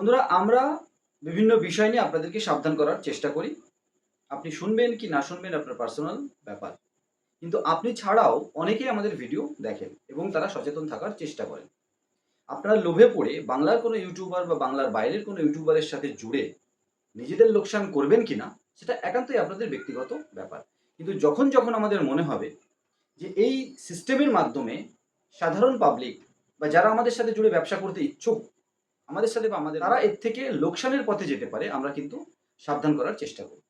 বন্ধুরা, আমরা বিভিন্ন বিষয় নিয়ে আপনাদেরকে সাবধান করার চেষ্টা করি। আপনি শুনবেন কি না শুনবেন আপনার পার্সোনাল ব্যাপার। কিন্তু আপনি ছাড়াও অনেকেই আমাদের ভিডিও দেখেন এবং তারা সচেতন থাকার চেষ্টা করেন। আপনারা লোভে পড়ে বাংলার কোনো ইউটিউবার বা বাংলার বাইরের কোনো ইউটিউবারের সাথে জুড়ে নিজেদের লোকসান করবেন কিনা, সেটা একান্তই আপনাদের ব্যক্তিগত ব্যাপার। কিন্তু যখন যখন আমাদের মনে হবে যে এই সিস্টেমের মাধ্যমে সাধারণ পাবলিক বা যারা আমাদের সাথে জুড়ে ব্যবসা করতে ইচ্ছুক আমাদের সাথে বা আমাদের তারা এর থেকে লোকসানের পথে যেতে পারে, আমরা কিন্তু সাবধান করার চেষ্টা করি।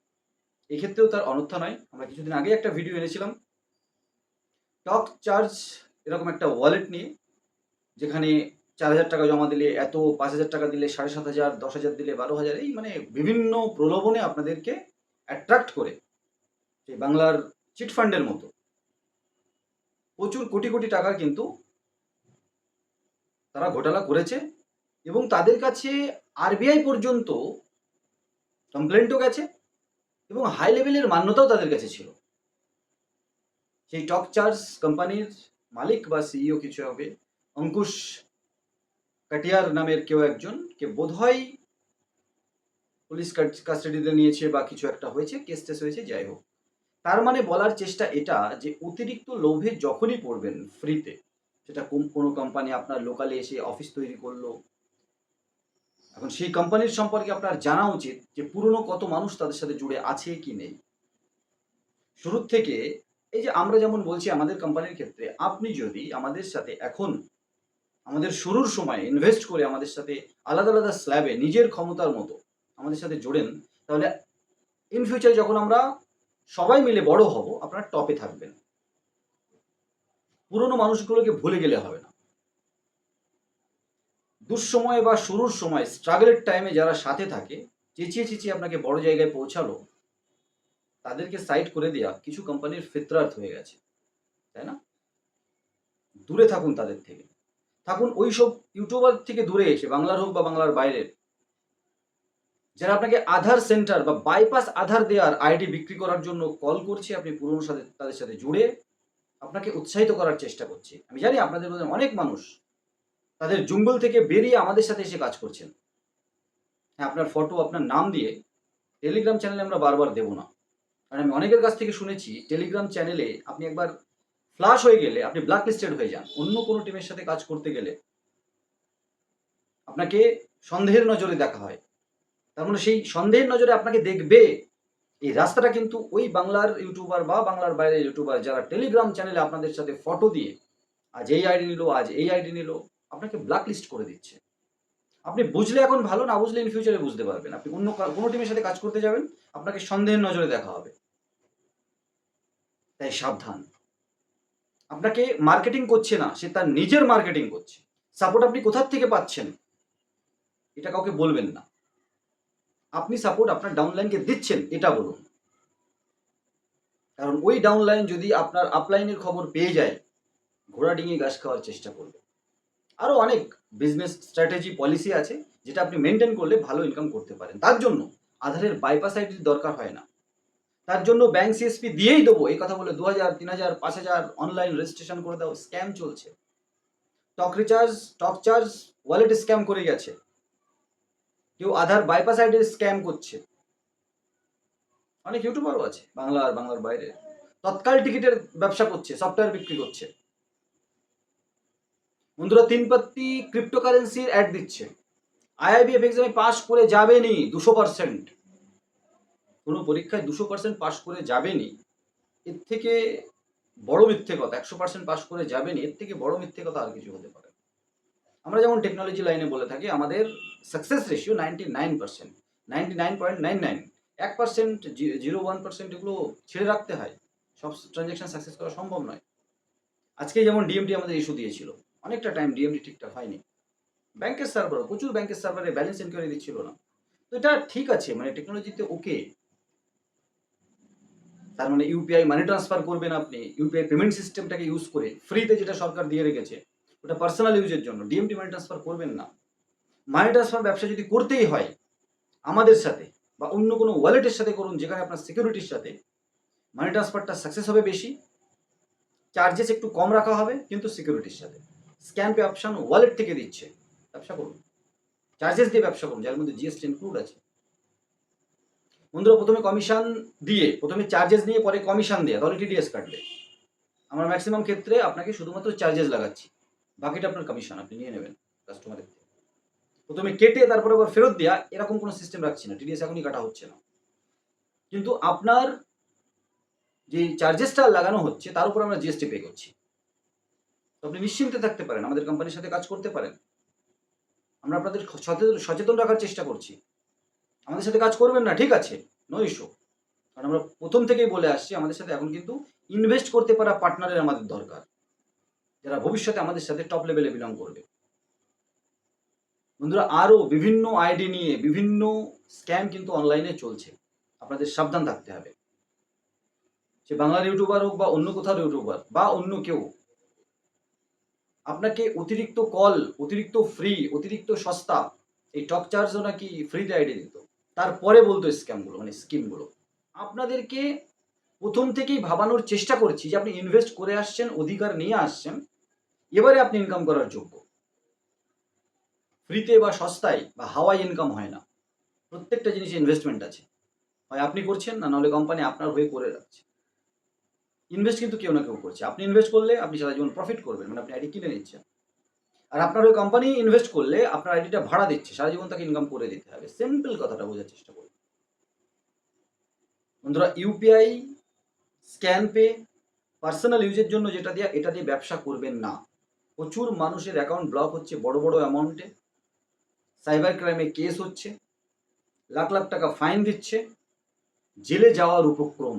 এক্ষেত্রেও তার অনর্থ নয়। আমরা কিছুদিন আগে একটা ভিডিও এনেছিলাম। টক চার্জ এরকম একটা ওয়ালেট নিয়ে, যেখানে চার হাজার টাকা জমা দিলে, এত পাঁচ হাজার টাকা দিলে, সাড়ে সাত হাজার, দশ হাজার দিলে, বারো হাজার, এই মানে বিভিন্ন প্রলোভনে আপনাদেরকে অ্যাট্রাক্ট করে সেই বাংলার চিট ফান্ডের মতো। প্রচুর কোটি কোটি টাকার কিন্তু তারা ঘোটালা করেছে। এবং তাদের কাছে আরবিআই পর্যন্ত কমপ্লেন্টও গেছে এবং হাই লেভেলের মান্যতাও তাদের কাছে ছিল। সেই টক চার্জ কোম্পানির মালিক বা সিইও কিছু হবে, অঙ্কুশ কাটিয়ার নামের কেউ একজন, কে বোধহয় পুলিশ কাস্টাডিতে নিয়েছে বা কিছু একটা হয়েছে কেস টেস হয়েছে, যাই হোক। তার মানে বলার চেষ্টা এটা যে অতিরিক্ত লোভে যখনই পড়বেন ফ্রিতে সেটা কোন- কোনো কোম্পানি আপনার লোকালে এসে অফিস তৈরি করল এখন সেই কোম্পানির সম্পর্কে আপনার জানা উচিত যে পুরনো কত মানুষ তাদের সাথে জুড়ে আছে কি নেই। শুরুর থেকে এই যে আমরা যেমন বলছি আমাদের কোম্পানির ক্ষেত্রে, আপনি যদি আমাদের সাথে এখন, আমাদের শুরুর সময় ইনভেস্ট করে আমাদের সাথে আলাদা আলাদা স্ল্যাবে নিজের ক্ষমতার মতো আমাদের সাথে জোড়েন, তাহলে ইন ফিউচার যখন আমরা সবাই মিলে বড় হব, আপনারা টপে থাকবেন। পুরনো মানুষগুলোকে ভুলে গেলে হবে দুঃসময় বা শুরুর সময় স্ট্রাগলের টাইমে যারা সাথে থাকে, চেঁচিয়ে চেঁচিয়ে আপনাকে বড় জায়গায় পৌঁছালো, তাদেরকে সাইড করে দেওয়া কিছু কোম্পানির ফিতরার্থ হয়ে গেছে, তাই না? দূরে থাকুন তাদের থেকে। থাকুন ওই সব ইউটিউবার থেকে দূরে এসে, বাংলার হোক বা বাংলার বাইরের। যারা আপনাকে আধার সেন্টার বা বাইপাস আধার দেওয়ার আইডি বিক্রি করার জন্য কল করছে, আপনি পুরনো সাথে, তাদের সাথে জুড়ে আপনাকে উৎসাহিত করার চেষ্টা করছে। আমি জানি আপনাদের মধ্যে অনেক মানুষ তাদের জঙ্গল থেকে বেরিয়ে আমাদের সাথে এসে কাজ করছেন। হ্যাঁ আপনার ফটো আপনার নাম দিয়ে টেলিগ্রাম চ্যানেলে আমরা বারবার দেব না। কারণ আমি অনেকের কাছ থেকে শুনেছি টেলিগ্রাম চ্যানেলে আপনি একবার ফ্লাশ হয়ে গেলে, আপনি ব্ল্যাক লিস্টেড হয়ে যান। অন্য কোনো টিমের সাথে কাজ করতে গেলে আপনাকে সন্দেহের নজরে দেখা হয়। তার মানে সেই সন্দেহের নজরে আপনাকে দেখবে। এই রাস্তাটা কিন্তু ওই বাংলার ইউটিউবার বা বাংলার বাইরের ইউটিউবার যারা টেলিগ্রাম চ্যানেলে আপনাদের সাথে ফটো দিয়ে, আজ এই আইডি নিল, আজ এই আইডি নিল আপনাকে ব্ল্যাক লিস্ট করে দিচ্ছে। আপনি বুঝলে এখন ভালো, না বুঝলে ইন ফিউচারে বুঝতে পারবেন। আপনি অন্য কোনো টিমের সাথে কাজ করতে যাবেন, আপনাকে সন্দেহের নজরে দেখা হবে। তাই সাবধান। আপনাকে মার্কেটিং করছে না, সে তার নিজের মার্কেটিং করছে। সাপোর্ট আপনি কোথার থেকে পাচ্ছেন? এটা কাউকে বলবেন না। আপনি সাপোর্ট আপনার ডাউনলাইনকে দিচ্ছেন, এটা বলুন। কারণ ওই ডাউনলাইন যদি আপনার আপলাইনের খবর পেয়ে যায়, ঘোড়া ডিঙিয়ে গাছ খাওয়ার চেষ্টা করবে। আরও অনেক বিজনেস স্ট্র্যাটেজি পলিসি আছে, যেটা আপনি মেনটেন করলে ভালো ইনকাম করতে পারেন। তার জন্য আধারের বাইপাস আইডির দরকার হয় না। তার জন্য ব্যাংক সিএসপি দিয়েই দেবো। এই কথা বলে দু হাজার তিন হাজার পাঁচ হাজার অনলাইন রেজিস্ট্রেশন করে দাও। স্ক্যাম চলছে। Talk recharge talk charge wallet scam করে গেছে। কেউ আধার বাইপাস আইডির স্ক্যাম করছে। অনেক ইউটিউবারও আছে, বাংলা আর বাংলার বাইরে। তৎকাল টিকিটের ব্যবসা করছে সফটওয়্যার বিক্রি করছে। বন্ধুরা তিন পাত্তি ক্রিপ্টোকারেন্সির অ্যাড দিচ্ছে আইআইবিএফ এক্সামে পাস করে যাবেনি দুশো পার্সেন্ট কোনো পরীক্ষায় দুশো পার্সেন্ট পাস করে যাবেনি। এর থেকে বড় মিথ্যে কথা, একশো পার্সেন্ট পাস করে যাবেনি, এর থেকে বড় মিথ্যে কথা আর কিছু হতে পারে আমরা যেমন টেকনোলজি লাইনে বলে থাকি, আমাদের success ratio ninety nine percent ninety nine point nine nine এক পার্সেন্ট জিরো ওয়ান পার্সেন্ট এগুলো ছেড়ে রাখতে হয়। সব ট্রানজ্যাকশন সাকসেস করা সম্ভব নয়। আজকে যেমন ডিএমটি আমাদের ইস্যু দিয়েছিল। অনেকটা টাইম ডিএমডি ঠিকঠাক হয়নি। ব্যাংকের সার্ভার প্রচুর ব্যাংকের সার্ভারে ব্যালেন্স ইনকোয়ারি দিচ্ছিল না। তো এটা ঠিক আছে মানে টেকনোলজিতে ওকে তার মানে ইউপিআই মানি ট্রান্সফার করবেন আপনি ইউপিআই পেমেন্ট সিস্টেমটাকে ইউজ করে ফ্রিতে যেটা সরকার দিয়ে রেখেছে, ওটা পার্সোনাল ইউজের জন্য। ডিএমটি মানি ট্রান্সফার করবেন না। মানি ট্রান্সফার ব্যবসা যদি করতেই হয়, আমাদের সাথে বা অন্য কোনো ওয়ালেটের সাথে করুন, যেখানে আপনার সিকিউরিটির সাথে মানি ট্রান্সফারটা সাকসেস হবে বেশি। চার্জেস একটু কম রাখা হবে, কিন্তু সিকিউরিটির সাথে। স্ক্যান পে অপশন ওয়ালেট থেকে দিচ্ছে। ব্যবসা করুন। চার্জেস দিয়ে ব্যবসা করুন, যার মধ্যে জিএসটি ইনক্লুড আছে। বন্ধুরা, প্রথমে কমিশন দিয়ে, প্রথমে চার্জেস নিয়ে, পরে কমিশন দিয়ে, তাহলে টিডিএস কাটবে। আমরা ম্যাক্সিমাম ক্ষেত্রে আপনাকে শুধুমাত্র চার্জেস লাগাচ্ছি। বাকিটা আপনার কমিশন আপনি নিয়ে নেবেন কাস্টমারের থেকে। প্রথমে কেটে, তারপরে আবার ফেরত দেওয়া এরকম কোনো সিস্টেম রাখছি না টিডিএস এখনই কাটা হচ্ছে না। কিন্তু আপনার যে চার্জেসটা লাগানো হচ্ছে, তার উপর আমরা জিএসটি পে করছি। আপনি নিশ্চিন্তে থাকতে পারেন, আমাদের কোম্পানির সাথে কাজ করতে পারেন। আমরা আপনাদের সচেতন সচেতন রাখার চেষ্টা করছি। আমাদের সাথে কাজ করবেন না, ঠিক আছে নো ইস্যু কারণ আমরা প্রথম থেকেই বলে আসছি, আমাদের সাথে এখন কিন্তু ইনভেস্ট করতে পারা পার্টনারের আমাদের দরকার। যারা ভবিষ্যতে আমাদের সাথে টপ লেভেলে বিলং করবে। বন্ধুরা, আরও বিভিন্ন আইডি নিয়ে, বিভিন্ন স্ক্যাম কিন্তু অনলাইনে চলছে। আপনাদের সাবধান থাকতে হবে। সে বাংলার ইউটিউবার হোক বা অন্য কোথাও ইউটিউবার বা অন্য কেউ আপনাকে অতিরিক্ত কল, অতিরিক্ত ফ্রি অতিরিক্ত সস্তা, এই টক চার্জও নাকি ফ্রিতে আইডি দিত। তারপরে বলতো স্ক্যামগুলো মানে স্কিমগুলো আপনাদেরকে প্রথম থেকেই ভাবানোর চেষ্টা করছি যে আপনি ইনভেস্ট করে আসছেন, অধিকার নিয়ে আসছেন, এবারে আপনি ইনকাম করার যোগ্য। ফ্রিতে বা সস্তায় বা হাওয়াই ইনকাম হয় না। প্রত্যেকটা জিনিসে ইনভেস্টমেন্ট আছে। হয় আপনি করছেন না, নাহলে কোম্পানি আপনার হয়ে করে রাখছে ইনভেস্ট কিন্তু কেউ না কেউ করছে। আপনি ইনভেস্ট করলে আপনি সারা জীবন প্রফিট করবেন মানে আপনি আইডি কিনে নিচ্ছেন। আর আপনার ওই কোম্পানি ইনভেস্ট করলে আপনার আইডিটা ভাড়া দিচ্ছে, সারা জীবন তাকে ইনকাম করে দিতে হবে। সিম্পল কথাটা বোঝার চেষ্টা করুন। বন্ধুরা ইউপিআই স্ক্যান পে পার্সোনাল ইউজের জন্য যেটা দিয়ে, এটা দিয়ে ব্যবসা করবেন না। প্রচুর মানুষের অ্যাকাউন্ট ব্লক হচ্ছে বড় বড় অ্যামাউন্টে সাইবার ক্রাইমে কেস হচ্ছে। লাখ লাখ টাকা ফাইন দিচ্ছে। জেলে যাওয়ার উপক্রম।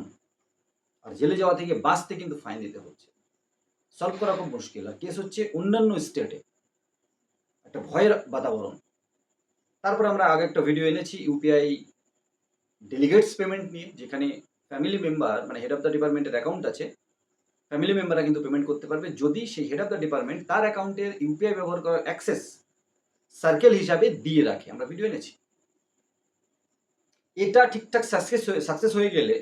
আর জেলে যাওয়া থেকে বাঁচতে কিন্তু ফাইন দিতে হচ্ছে। সলভ করা খুব মুশকিল। আর কেস হচ্ছে অন্যান্য স্টেটে একটা ভয়ের বাতাবরণ। তারপর আমরা আগে একটা ভিডিও এনেছি ইউপিআই ডেলিগেটস পেমেন্ট নিয়ে, যেখানে ফ্যামিলি মেম্বার মানে হেড অফ দ্য ডিপার্টমেন্টের অ্যাকাউন্ট আছে। ফ্যামিলি মেম্বাররা কিন্তু পেমেন্ট করতে পারবে। যদি সেই হেড অফ দ্য ডিপার্টমেন্ট তার অ্যাকাউন্টের ইউপিআই ব্যবহার করার অ্যাক্সেস সার্কেল হিসাবে দিয়ে রাখে। আমরা ভিডিও এনেছি। এটা ঠিকঠাক সাকসেস হয়ে সাকসেস হয়ে গেলে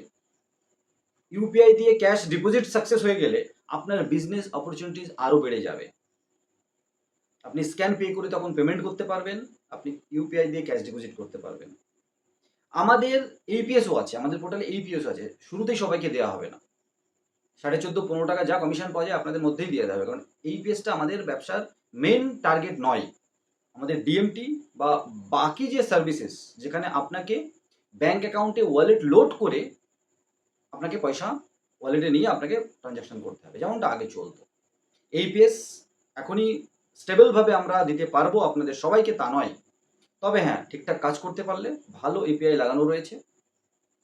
ইউপিআই দিয়ে ক্যাশ ডিপোজিট সাকসেস হয়ে গেলে আপনার বিজনেস অপরচুনিটিস আরও বেড়ে যাবে। আপনি স্ক্যান পে করে তখন পেমেন্ট করতে পারবেন, আপনি ইউপিআই দিয়ে ক্যাশ ডিপোজিট করতে পারবেন। আমাদের এইপিএসও আছে, আমাদের পোর্টালে এইপিএসও আছে, শুরুতেই সবাইকে দেওয়া হবে না। সাড়ে চোদ্দ, পনেরো টাকা যা কমিশন পাওয়া যায় আপনাদের মধ্যেই দিয়ে দেওয়া হবে, কারণ এইপিএসটা আমাদের ব্যবসার মেন টার্গেট নয়। আমাদের ডিএমটি বা বাকি যে সার্ভিসেস যেখানে আপনাকে ব্যাংক অ্যাকাউন্টে ওয়ালেট লোড করে আপনাকে পয়সা ওয়ালেটে নিয়ে আপনাকে ট্রানজ্যাকশন করতে হবে, যেমনটা আগে চলতো। এইপিএস এখনই স্টেবলভাবে আমরা দিতে পারব আপনাদের সবাইকে তা নয়। তবে হ্যাঁ ঠিকঠাক কাজ করতে পারলে ভালো এপিআই লাগানো রয়েছে।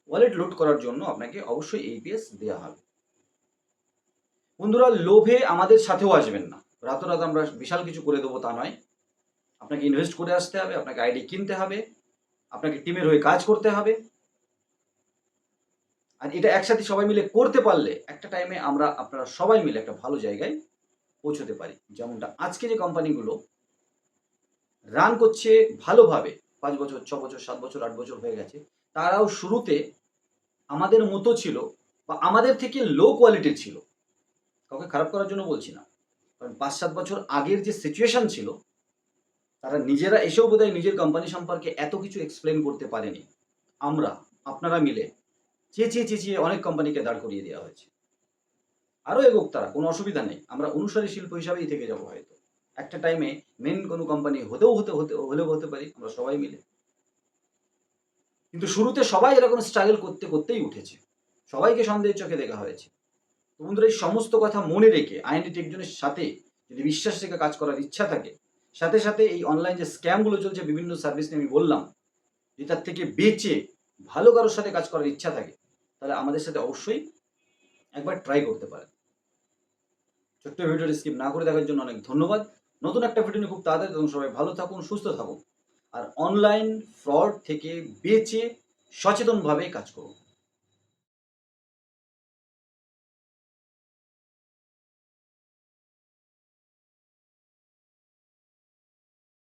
ওয়ালেট লোড করার জন্য আপনাকে অবশ্যই এইপিএস দেওয়া হবে। বন্ধুরা, লোভে আমাদের সাথেও আসবেন না। রাতারাত আমরা বিশাল কিছু করে দেবো তা নয়। আপনাকে ইনভেস্ট করে আসতে হবে, আপনাকে আইডি কিনতে হবে, আপনাকে টিমের হয়ে কাজ করতে হবে। আর এটা একসাথে সবাই মিলে করতে পারলে একটা টাইমে আমরা, আপনারা সবাই মিলে একটা ভালো জায়গায় পৌঁছতে পারি। যেমনটা আজকে যে কোম্পানিগুলো রান করছে ভালোভাবে, পাঁচ বছর, ছ বছর, সাত বছর, আট বছর হয়ে গেছে, তারাও শুরুতে আমাদের মতো ছিল বা আমাদের থেকে লো কোয়ালিটির ছিল। কাউকে খারাপ করার জন্য বলছি না। কারণ পাঁচ, সাত বছর আগের যে সিচুয়েশন ছিল, তারা নিজেরা এসেও বোধহয় নিজের কোম্পানি সম্পর্কে এত কিছু এক্সপ্লেন করতে পারেনি। আমরা, আপনারা মিলে চেঁচিয়ে চেঁচিয়ে অনেক কোম্পানিকে দাঁড় করিয়ে দেওয়া হয়েছে। আরও এগোক তারা, কোনো অসুবিধা নেই। আমরা অনুসারী শিল্প হিসাবেই থেকে যাব হয়তো। একটা টাইমে মেন কোনো কোম্পানি হতেও হতে হতে, হলেও হতে পারি, আমরা সবাই মিলে। কিন্তু শুরুতে সবাই এরকম স্ট্রাগল করতে, করতেই উঠেছে। সবাইকে সন্দেহের চোখে দেখা হয়েছে। বন্ধুরা, এই সমস্ত কথা মনে রেখে আইনটি টেকজনের সাথে যদি বিশ্বাস রেখে কাজ করার ইচ্ছা থাকে, সাথে সাথে এই অনলাইন যে স্ক্যামগুলো চলছে, বিভিন্ন সার্ভিস নিয়ে আমি বললাম যে তার থেকে বেঁচে ভালো কারোর সাথে কাজ করার ইচ্ছা থাকে তাহলে আমাদের সাথে অবশ্যই একবার ট্রাই করতে পারেন। ছোট্ট ভিডিওটি স্কিপ না করে দেখার জন্য অনেক ধন্যবাদ। নতুন একটা ভিডিও নিয়ে খুব তাড়াতাড়ি তখন সবাই ভালো থাকুন, সুস্থ থাকুন। আর অনলাইন ফ্রড থেকে বেঁচে সচেতনভাবে কাজ করুন।